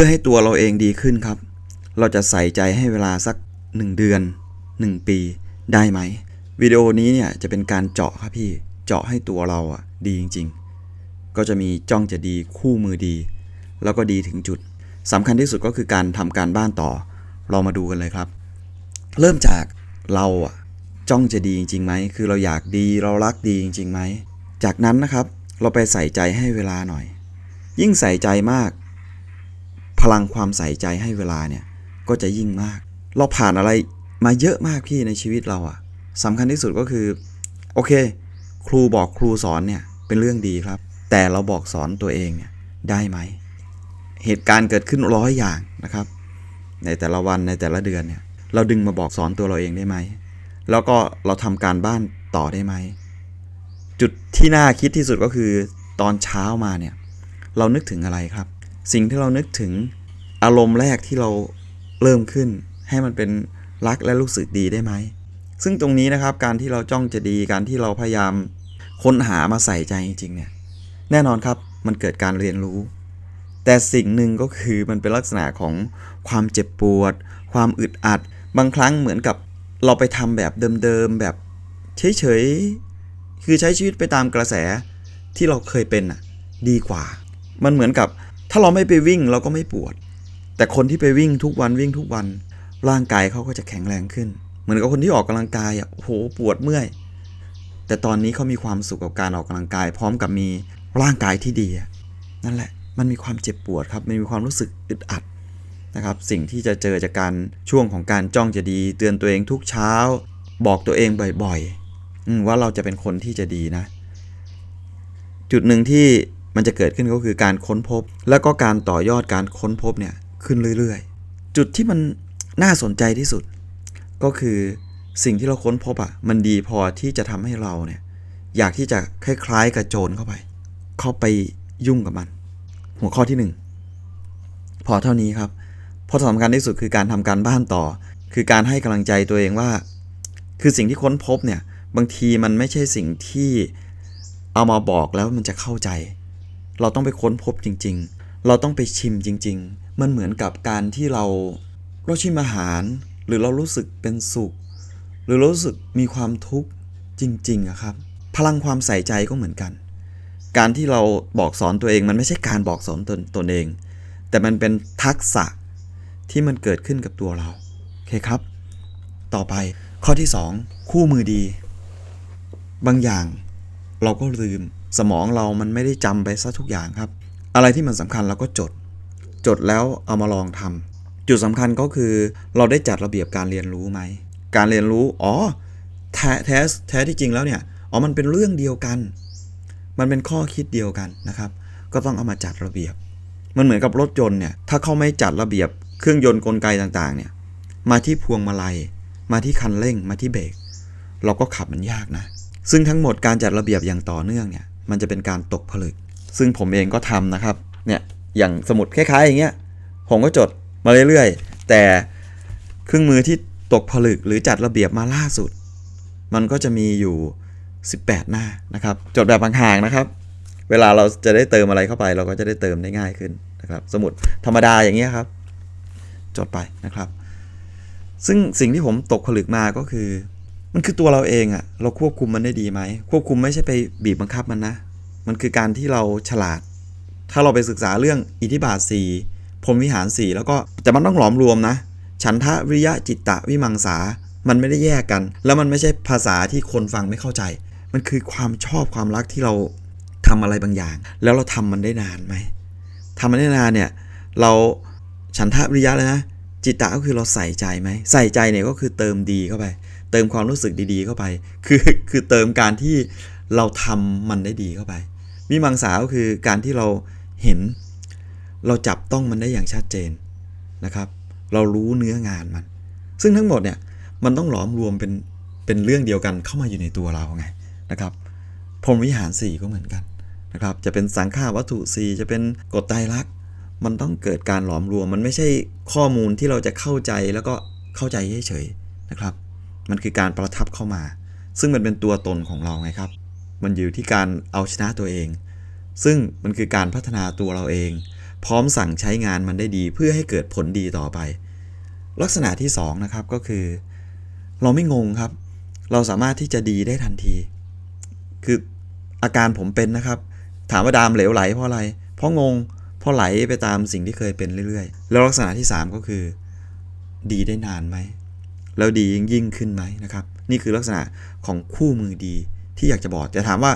พื่อให้ตัวเราเองดีขึ้นครับ เราจะใส่ใจให้เวลาสัก 1 เดือน 1 ปีได้ไหมวิดีโอนี้เนี่ยจะเป็นการเจาะครับพี่เจาะให้ตัวเราอะดีจริง ๆ ก็จะมีจ้องจะดีคู่มือดี แล้วก็ดีถึงจุดสำคัญที่สุดก็คือการทำการบ้านต่อ เรามาดูกันเลยครับ เริ่มจากเราอะจ้องจะดีจริงๆไหมคือเราอยากดีเรารักดีจริงๆไหมจากนั้นนะครับ เราไปใส่ใจให้เวลาหน่อย ยิ่งใส่ใจมาก พลังความใส่ใจให้เวลาเนี่ยก็จะยิ่งมาก เราผ่านอะไรมาเยอะมากพี่ในชีวิตเราอะสำคัญที่สุดก็คือ โอเค ครูบอกครูสอนเนี่ยเป็นเรื่องดีครับ แต่เราบอกสอนตัวเองเนี่ยได้ไหม เหตุการณ์เกิดขึ้นร้อยอย่างนะครับ ในแต่ละวันในแต่ละเดือนเนี่ยเราดึงมาบอกสอนตัวเราเองได้ไหม แล้วก็เราทำการบ้านต่อได้ไหม จุดที่น่าคิดที่สุดก็คือตอนเช้ามาเนี่ย เรานึกถึงอะไรครับ สิ่งที่เรานึกถึงอารมณ์แรกที่เราเริ่มขึ้น ให้มันเป็นรักและรู้สึกดีได้ไหม ซึ่งตรงนี้นะครับการที่เราจ้องจะดีการที่เราพยายามค้นหามาใส่ใจจริงๆเนี่ยแน่นอนครับมันเกิดการเรียนรู้ แต่สิ่งหนึ่งก็คือมันเป็นลักษณะของความเจ็บปวด ความอึดอัด บางครั้งเหมือนกับเราไปทำแบบเดิมๆแบบเฉยๆคือใช้ชีวิตไปตามกระแสที่เราเคยเป็นอะดีกว่า มันเหมือนกับ ถ้าเราไม่ไปวิ่งเราก็ไม่ปวด แต่คนที่ไปวิ่งทุกวันวิ่งทุกวัน ร่างกายเขาก็จะแข็งแรงขึ้น เหมือนกับคนที่ออกกำลังกายอะโหปวดเมื่อย แต่ตอนนี้เขามีความสุขกับการออกกำลังกาย พร้อมกับมีร่างกายที่ดีนั่นแหละ มันมีความเจ็บปวดครับมันมีความรู้สึกอึดอัดนะครับ สิ่งที่จะเจอจากการช่วงของการจ้องจะดี เตือนตัวเองทุกเช้า บอกตัวเองบ่อยๆว่าเราจะเป็นคนที่จะดีนะ จุดหนึ่งที่ มันจะเกิดขึ้นก็คือการค้นพบ แล้วก็การต่อยอดการค้นพบเนี่ยขึ้นเรื่อยๆ จุดที่มันน่าสนใจที่สุด ก็คือสิ่งที่เราค้นพบอะมันดีพอที่จะทำให้เราเนี่ยอยากที่จะคล้ายๆกับโจรเข้าไป เข้าไปยุ่งกับมัน หัวข้อที่หนึ่งพอเท่านี้ครับเพราะสำคัญที่สุดคือการทำการบ้านต่อ คือการให้กำลังใจตัวเองว่า คือสิ่งที่ค้นพบเนี่ยบางทีมันไม่ใช่สิ่งที่เอามาบอกแล้วมันจะเข้าใจ เราต้องไปค้นพบจริง ๆ เราต้องไปชิมจริง ๆ มันเหมือนกับการที่เราเราชิมอาหาร หรือเรารู้สึกเป็นสุข หรือรู้สึกมีความทุกข์จริงๆอะครับ พลังความใส่ใจก็เหมือนกัน การที่เราบอกสอนตัวเองมันไม่ใช่การบอกสอนตนตนเอง แต่มันเป็นทักษะที่มันเกิดขึ้นกับตัวเราโอเคครับ ต่อไปข้อที่ 2 คู่มือดี บางอย่างเราก็ลืม สมองเรามันไม่ได้จำไปซะทุกอย่างครับ อะไรที่มันสำคัญเราก็จด จดแล้วเอามาลองทำจุดสำคัญก็คือเราได้จัดระเบียบการเรียนรู้ไหม การเรียนรู้ อ๋อ แท้แท้แท้ที่จริงแล้วเนี่ย อ๋อ มันเป็นเรื่องเดียวกัน มันเป็นข้อคิดเดียวกันนะครับ ก็ต้องเอามาจัดระเบียบ มันเหมือนกับรถยนต์เนี่ย ถ้าเขาไม่จัดระเบียบเครื่องยนต์กลไกต่างๆ เนี่ย มาที่พวงมาลัย มาที่คันเร่ง มาที่เบรก เราก็ขับมันยากนะ ซึ่งทั้งหมดการจัดระเบียบอย่างต่อเนื่องเนี่ย มันจะเป็นการตกผลึก ซึ่งผมเองก็ทำนะครับ เนี่ยอย่างสมุดคล้ายๆอย่างเงี้ยผมก็จดมาเรื่อยๆ แต่เครื่องมือที่ตกผลึกหรือจัดระเบียบมาล่าสุด มันก็จะมีอยู่ 18 หน้านะครับ จดแบบห่างๆนะครับ เวลาเราจะได้เติมอะไรเข้าไป เราก็จะได้เติมได้ง่ายขึ้นนะครับ สมุดธรรมดาอย่างเงี้ยครับ จดไปนะครับ ซึ่งสิ่งที่ผมตกผลึกมาก็คือ มันคือตัวเราเองอะเราควบคุมมันได้ดีไหม ควบคุมไม่ใช่ไปบีบบังคับมันนะ มันคือการที่เราฉลาด ถ้าเราไปศึกษาเรื่องอิทธิบาทสี่พรมวิหารสีแล้วก็แต่มันต้องหลอมรวมนะ ฉันทะวิริยะจิตตะวิมังสา มันไม่ได้แยกกัน แล้วมันไม่ใช่ภาษาที่คนฟังไม่เข้าใจ มันคือความชอบความรักที่เราทำอะไรบางอย่าง แล้วเราทำมันได้นานไหมทำมันได้นานเนี่ย เราฉันทะวิริยะเลยนะ จิตตะก็คือเราใส่ใจไหม ใส่ใจเนี่ยก็คือเติมดีเข้าไป เติมความรู้สึกดีๆ เข้าไป คือคือเติมการที่เราทำมันได้ดีเข้าไปวิมังสาก็คือการที่เราเห็น เราจับต้องมันได้อย่างชัดเจนนะครับ เรารู้เนื้องานมัน ซึ่งทั้งหมดเนี่ยมันต้องหลอมรวมเป็นเป็นเรื่องเดียวกันเข้ามาอยู่ในตัวเราไงนะครับพรหมวิหารสี่ก็เหมือนกันนะครับ จะเป็นสังฆาวัตถุสี่จะเป็นกฎไตรลักษณ์มันต้องเกิดการหลอมรวม มันไม่ใช่ข้อมูลที่เราจะเข้าใจแล้วก็เข้าใจเฉยๆนะครับ มันคือการประทับเข้ามา ซึ่งมันเป็นตัวตนของเราไงครับ มันอยู่ที่การเอาชนะตัวเอง ซึ่งมันคือการพัฒนาตัวเราเอง พร้อมสั่งใช้งานมันได้ดีเพื่อให้เกิดผลดีต่อไป ลักษณะที่สองนะครับก็คือ เราไม่งงครับ เราสามารถที่จะดีได้ทันที คืออาการผมเป็นนะครับ ถามว่าดามเหลวไหลเพราะอะไร เพราะงง เพราะไหลไปตามสิ่งที่เคยเป็นเรื่อยๆ แล้วลักษณะที่ 3 ก็คือ ดีได้นานไหม แล้วดียิ่งยิ่งขึ้นไหมนะครับ นี่คือลักษณะของคู่มือดีที่อยากจะบอกแต่ถามว่า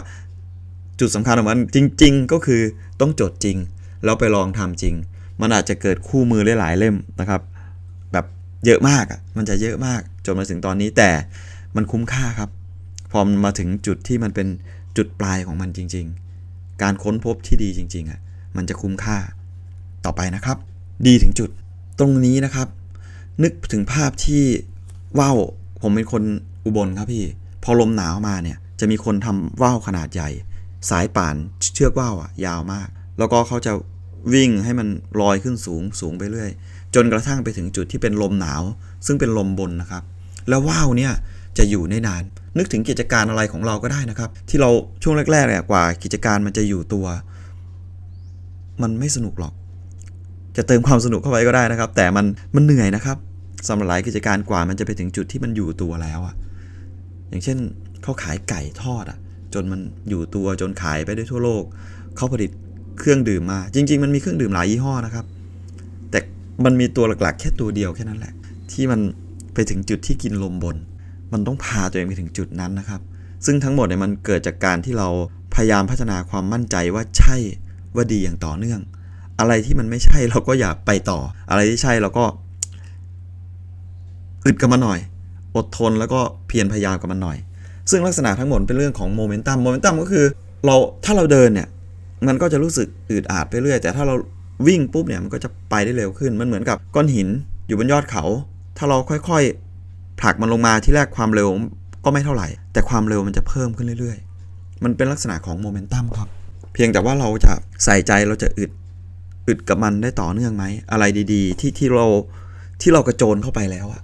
จุดสำคัญของมันจริง ๆ ก็คือต้องจดจริง แล้วไปลองทำจริง มันอาจจะเกิดคู่มือหลายๆเล่มนะครับ แบบเยอะมากอะมันจะเยอะมากจนมาถึงตอนนี้แต่มันคุ้มค่าครับ พอมันมาถึงจุดที่มันเป็นจุดปลายของมันจริง ๆ การค้นพบที่ดีจริง ๆอะมันจะคุ้มค่าต่อไปนะครับ ดีถึงจุดตรงนี้นะครับ นึกถึงภาพที่ ว่าวผมเป็นคนอุบลครับพี่ พอลมหนาวมาเนี่ย จะมีคนทำว่าวขนาดใหญ่ สายป่านเชือกว่าวอะ ยาวมาก แล้วก็เขาจะวิ่งให้มันลอยขึ้นสูงสูงไปเรื่อย จนกระทั่งไปถึงจุดที่เป็นลมหนาว ซึ่งเป็นลมบนนะครับ แล้วว่าวเนี่ยจะอยู่ได้นาน นึกถึงกิจการอะไรของเราก็ได้นะครับ ที่เราช่วงแรกๆเนี่ยกว่ากิจการมันจะอยู่ตัว มันไม่สนุกหรอก จะเติมความสนุกเข้าไปก็ได้นะครับ แต่มันมันเหนื่อยนะครับ สำหรับหลายกิจการกว่ามันจะไปถึงจุดที่มันอยู่ตัวแล้วอะอย่างเช่นเขาขายไก่ทอดอะจนมันอยู่ตัวจนขายไปได้ทั่วโลกเขาผลิตเครื่องดื่มมา จริง ๆ มันมีเครื่องดื่มหลายยี่ห้อนะครับ แต่มันมีตัวหลักๆ แค่ตัวเดียวแค่นั้นแหละ ที่มันไปถึงจุดที่กินลมบน มันต้องพาตัวเองไปถึงจุดนั้นนะครับ ซึ่งทั้งหมดเนี่ยมันเกิดจากการที่เราพยายามพัฒนาความมั่นใจว่าใช่ว่าดีอย่างต่อเนื่อง อะไรที่มันไม่ใช่เราก็อย่าไปต่อ อะไรที่ใช่เราก็ อึดกับมันหน่อย อดทนแล้วก็เพียรพยายามกับมันหน่อย ซึ่งลักษณะทั้งหมดเป็นเรื่องของโมเมนตัมโมเมนตัมก็คือเราถ้าเราเดินเนี่ยมันก็จะรู้สึกอืดอาดไปเรื่อย แต่ถ้าเราวิ่งปุ๊บเนี่ยมันก็จะไปได้เร็วขึ้น มันเหมือนกับก้อนหินอยู่บนยอดเขา ถ้าเราค่อยๆ ผลักมันลงมาที่แรกความเร็วก็ไม่เท่าไหร่ แต่ความเร็วมันจะเพิ่มขึ้นเรื่อยๆ มันเป็นลักษณะของโมเมนตัมครับ เพียงแต่ว่าเราจะใส่ใจเราจะอึดอึดกับมันได้ต่อเนื่องไหม อะไรดีๆ ที่ที่เราที่เรากระโจนเข้าไปแล้วอะ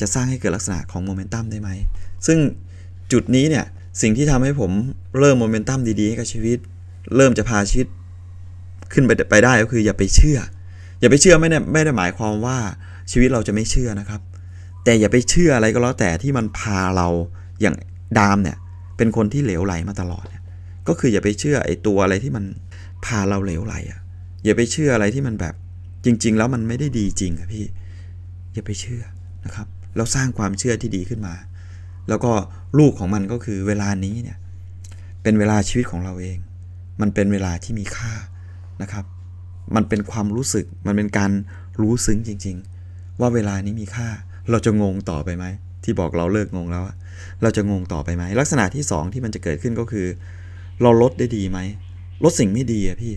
จะสร้างให้เกิดลักษณะของโมเมนตัมได้ไหม ซึ่งจุดนี้เนี่ย สิ่งที่ทำให้ผมเริ่มโมเมนตัมดีๆให้กับชีวิต เริ่มจะพาชีวิตขึ้นไปไปได้ก็คืออย่าไปเชื่อ อย่าไปเชื่อไม่ได้ไม่ได้หมายความว่าชีวิตเราจะไม่เชื่อนะครับ แต่อย่าไปเชื่ออะไรก็แล้วแต่ที่มันพาเราอย่างดามเนี่ยเป็นคนที่เหลวไหลมาตลอดเนี่ยก็คืออย่าไปเชื่อไอ้ตัวอะไรที่มันพาเราเหลวไหลอะอย่าไปเชื่ออะไรที่มันแบบจริง ๆ แล้วมันไม่ได้ดีจริงอะพี่ อย่าไปเชื่อนะครับ เราสร้างความเชื่อที่ดีขึ้นมา แล้วก็ลูกของมันก็คือเวลานี้เนี่ยเป็นเวลาชีวิตของเราเอง มันเป็นเวลาที่มีค่านะครับ มันเป็นความรู้สึก มันเป็นการรู้ซึ้งจริง ๆ ว่าเวลานี้มีค่า เราจะงงต่อไปไหมที่บอกเราเลิกงงแล้ว เราจะงงต่อไปไหมลักษณะที่สองที่มันจะเกิดขึ้นก็คือ เราลดได้ดีไหมลดสิ่งไม่ดีอะพี่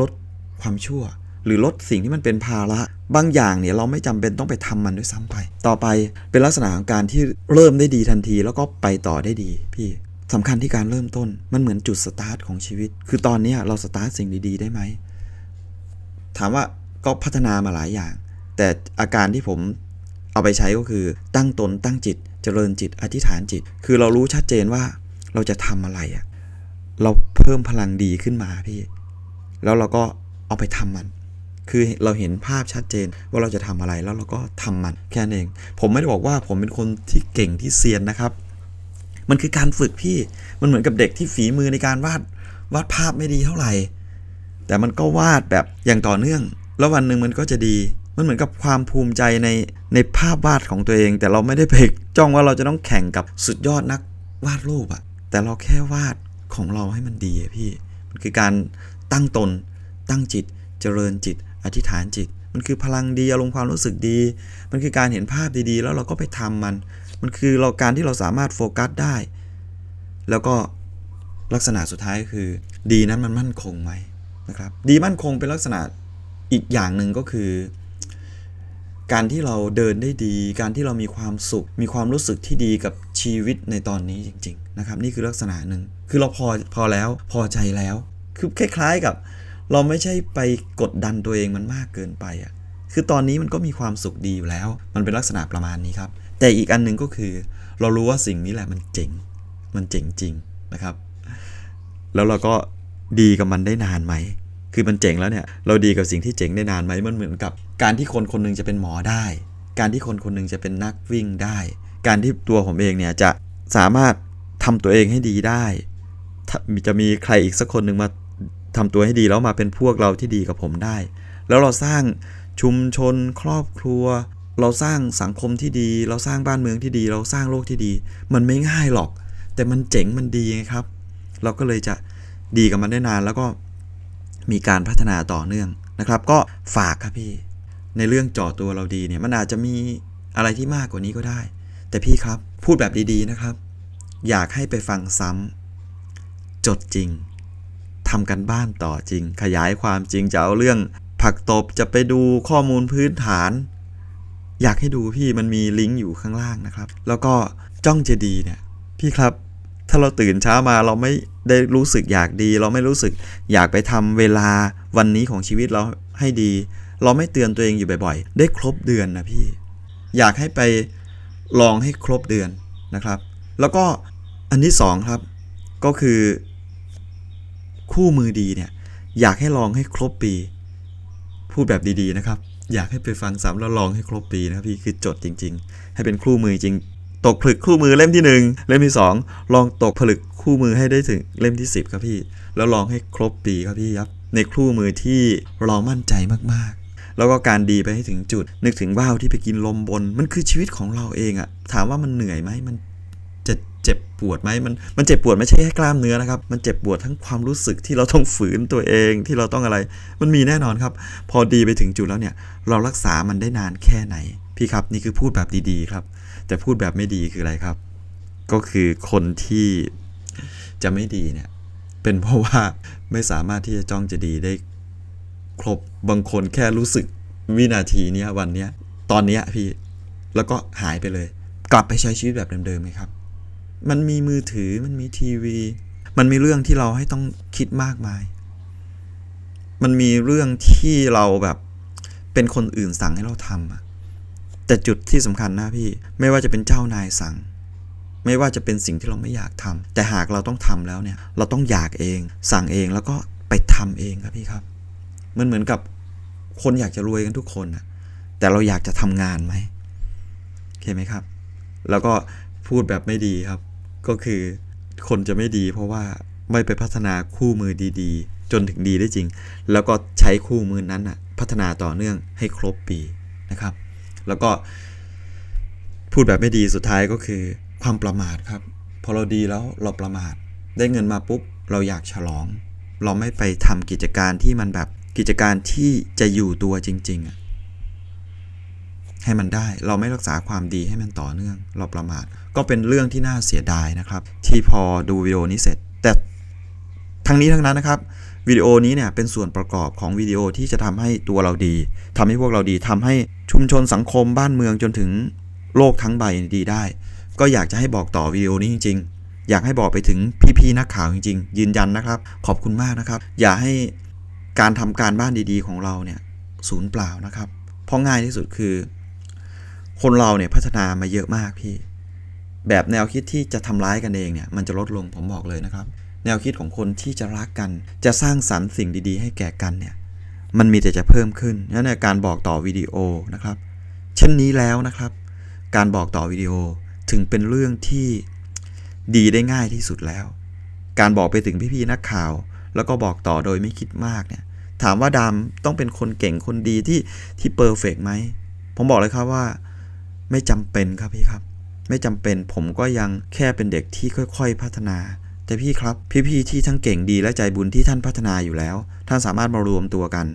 ลดความชั่ว หรือลดสิ่งที่มันเป็นภาระบางอย่างเนี่ยเราไม่จำเป็นต้องไปทำมันด้วยซ้ำไป ต่อไปเป็นลักษณะของการที่เริ่มได้ดีทันทีแล้วก็ไปต่อได้ดีพี่สำคัญที่การเริ่มต้นมันเหมือนจุดสตาร์ทของชีวิต คือตอนนี้เราสตาร์ทสิ่งดีๆ ได้ไหมถามว่าก็พัฒนามาหลายอย่าง แต่อาการที่ผมเอาไปใช้ก็คือตั้งตนตั้งจิต เจริญจิตอธิษฐานจิต คือเรารู้ชัดเจนว่าเราจะทำอะไรอะเราเพิ่มพลังดีขึ้นมาพี่ แล้วเราก็เอาไปทำมัน คือเราเห็นภาพชัดเจนว่าเราจะทำอะไรแล้วเราก็ทำมันแค่นั้นเอง ผมไม่ได้บอกว่าผมเป็นคนที่เก่งที่เซียนนะครับ มันคือการฝึกพี่มันเหมือนกับเด็กที่ฝีมือในการวาดวาดภาพไม่ดีเท่าไหร่ แต่มันก็วาดแบบอย่างต่อเนื่อง แล้ววันหนึ่งมันก็จะดีมันเหมือนกับความภูมิใจในในภาพวาดของตัวเอง แต่เราไม่ได้ไปจ้องว่าเราจะต้องแข่งกับสุดยอดนักวาดรูปอะแต่เราแค่วาดของเราให้มันดีพี่ มันคือการตั้งตน ตั้งจิต เจริญจิต อธิษฐานจิต มันคือพลังดีอารมณ์ความรู้สึกดี มันคือการเห็นภาพดีๆ แล้วเราก็ไปทำมัน มันคือเราการที่เราสามารถโฟกัสได้ แล้วก็ลักษณะสุดท้ายคือ ดีนั้นมันมั่นคงไหมนะครับ ดีมั่นคงเป็นลักษณะอีกอย่างหนึ่งก็คือ การที่เราเดินได้ดี การที่เรามีความสุข มีความรู้สึกที่ดีกับชีวิตในตอนนี้จริง ๆ นะครับ นี่คือลักษณะหนึ่งคือเราพอพอแล้วพอใจแล้ว คือคล้าย ๆกับ เราไม่ใช่ไปกดดันตัวเองมันมากเกินไปอะคือตอนนี้มันก็มีความสุขดีอยู่แล้ว มันเป็นลักษณะประมาณนี้ครับ แต่อีกอันหนึ่งก็คือ เรารู้ว่าสิ่งนี้แหละมันเจ๋ง มันเจ๋งจริงนะครับ แล้วเราก็ดีกับมันได้นานไหม คือมันเจ๋งแล้วเนี่ย เราดีกับสิ่งที่เจ๋งได้นานไหม มันเหมือนกับ การที่คนคนหนึงจะเป็นหมอได้ การที่คนคนหนึงจะเป็นนักวิ่งได้ การที่ตัวผมเองเนี่ยจะสามารถทำตัวเองให้ดีได้ จะมีใครอีกสักคนหนึ่งมา ทำตัวให้ดีแล้วมาเป็นพวกเราที่ดีกับผมได้ แล้วเราสร้างชุมชนครอบครัว เราสร้างสังคมที่ดี เราสร้างบ้านเมืองที่ดี เราสร้างโลกที่ดี มันไม่ง่ายหรอก แต่มันเจ๋งมันดีไงครับ เราก็เลยจะดีกับมันได้นานแล้วก็มีการพัฒนาต่อเนื่องนะครับ ก็ฝากครับพี่ ในเรื่องเจาะตัวเราดีเนี่ยมันอาจจะมีอะไรที่มากกว่านี้ก็ได้ แต่พี่ครับพูดแบบดีๆนะครับ อยากให้ไปฟังซ้ำจดจริง ทำกันบ้านต่อจริง ขยายความจริงจะเอาเรื่อง ผักตบจะไปดูข้อมูลพื้นฐาน อยากให้ดูพี่มันมีลิงก์อยู่ข้างล่างนะครับ แล้วก็จ้องจะดีเนี่ย พี่ครับ ถ้าเราตื่นเช้ามาเราไม่ได้รู้สึกอยากดี เราไม่รู้สึกอยากไปทำเวลาวันนี้ของชีวิตเราให้ดี เราไม่เตือนตัวเองอยู่บ่อยๆ ได้ครบเดือนนะพี่ อยากให้ไปลองให้ครบเดือนนะครับ แล้วก็อันที่สองครับ ก็คือ คู่มือดีเนี่ยอยากให้ลองให้ครบปี พูดแบบดีๆนะครับ อยากให้ไปฟังซ้ำแล้วลองให้ครบปีนะครับพี่คือจดจริง ๆ ให้เป็นคู่มือจริง ตกผลึกคู่มือเล่มที่หนึ่งเล่มที่สองลองตกผลึกคู่มือให้ได้ถึงเล่มที่สิบครับพี่ แล้วลองให้ครบปีครับพี่ครับ ในคู่มือที่เรามั่นใจมากๆ แล้วก็การดีไปให้ถึงจุด นึกถึงว่าวที่ไปกินลมบน มันคือชีวิตของเราเองอะถามว่ามันเหนื่อยไหมมัน จะเจ็บปวดไหมมันมันเจ็บปวดไม่ใช่แค่กล้ามเนื้อนะครับ มันเจ็บปวดทั้งความรู้สึกที่เราต้องฝืนตัวเองที่เราต้องอะไร มันมีแน่นอนครับ พอดีไปถึงจุดแล้วเนี่ย เรารักษามันได้นานแค่ไหน พี่ครับนี่คือพูดแบบดีๆครับ แต่พูดแบบไม่ดีคืออะไรครับ ก็คือคนที่จะไม่ดีเนี่ย เป็นเพราะว่าไม่สามารถที่จะจ้องจะดีได้ ครบบางคนแค่รู้สึกวินาทีเนี้ยวันเนี้ยตอนเนี้ยพี่แล้วก็หายไปเลย กลับไปใช้ชีวิตแบบเดิมๆไหมครับ มันมีมือถือมันมีทีวี มันมีเรื่องที่เราให้ต้องคิดมากมาย มันมีเรื่องที่เราแบบเป็นคนอื่นสั่งให้เราทำอะแต่จุดที่สำคัญนะพี่ ไม่ว่าจะเป็นเจ้านายสั่ง ไม่ว่าจะเป็นสิ่งที่เราไม่อยากทำแต่หากเราต้องทำแล้วเนี่ย เราต้องอยากเอง สั่งเองแล้วก็ไปทำเองครับพี่ครับ มันเหมือนกับคนอยากจะรวยกันทุกคนอะแต่เราอยากจะทำงานไหมโอเคไหมครับ แล้วก็พูดแบบไม่ดีครับ ก็คือคนจะไม่ดีเพราะว่าไม่ไปพัฒนาคู่มือดีๆ จนถึงดีได้จริง แล้วก็ใช้คู่มือนั้นน่ะพัฒนาต่อเนื่องให้ครบปีนะครับ แล้วก็พูดแบบไม่ดีสุดท้ายก็คือความประมาทครับ พอเราดีแล้วเราประมาท ได้เงินมาปุ๊บเราอยากฉลอง เราไม่ไปทำกิจการที่มันแบบกิจการที่จะอยู่ตัวจริงๆอะ ให้มันได้ เราไม่รักษาความดีให้มันต่อเนื่อง เราประมาทก็เป็นเรื่องที่น่าเสียดายนะครับ ที่พอดูวิดีโอนี้เสร็จ แต่ทั้งนี้ทั้งนั้นนะครับวิดีโอนี้เนี่ยเป็นส่วนประกอบของวิดีโอที่จะทำให้ตัวเราดีทำให้พวกเราดีทำให้ชุมชนสังคมบ้านเมืองจนถึงโลกทั้งใบดีได้ ก็อยากจะให้บอกต่อวิดีโอนี้จริง ๆ อยากให้บอกไปถึงพี่ๆนักข่าวจริง ๆ ยืนยันนะครับ ขอบคุณมากนะครับ อย่าให้การทำการบ้านดีๆ ของเราเนี่ยสูญเปล่านะครับ เพราะง่ายที่สุดคือ คนเราเนี่ยพัฒนามาเยอะมากพี่ แบบแนวคิดที่จะทำร้ายกันเองเนี่ยมันจะลดลงผมบอกเลยนะครับ แนวคิดของคนที่จะรักกัน จะสร้างสรรค์สิ่งดีๆ ให้แก่กันเนี่ยมันมีแต่จะเพิ่มขึ้นนั่นในการบอกต่อวิดีโอนะครับ เช่นนี้แล้วนะครับ การบอกต่อวิดีโอถึงเป็นเรื่องที่ดีได้ง่ายที่สุดแล้ว การบอกไปถึงพี่ๆนักข่าว แล้วก็บอกต่อโดยไม่คิดมากเนี่ย ถามว่าดำต้องเป็นคนเก่งคนดีที่ที่เปอร์เฟกไหม ผมบอกเลยครับว่า ไม่จำเป็นครับพี่ครับ ไม่จำเป็นผมก็ยังแค่เป็นเด็กที่ค่อย ๆ พัฒนา แต่พี่ครับ พี่ๆที่ทั้งเก่งดีและใจบุญที่ท่านพัฒนาอยู่แล้ว ท่านสามารถมารวมตัวกัน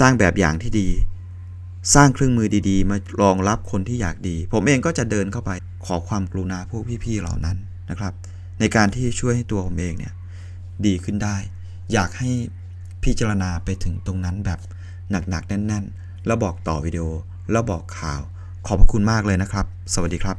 สร้างแบบอย่างที่ดี สร้างเครื่องมือดีๆ มารองรับคนที่อยากดี ผมเองก็จะเดินเข้าไปขอความกรุณาพวกพี่ๆเหล่านั้นนะครับ ในการที่ช่วยให้ตัวผมเองเนี่ยดีขึ้นได้ อยากให้พิจารณาไปถึงตรงนั้นแบบหนักๆแน่น ๆ แล้วบอกต่อวิดีโอแล้วบอกข่าว ขอบพระคุณมากเลยนะครับ สวัสดีครับ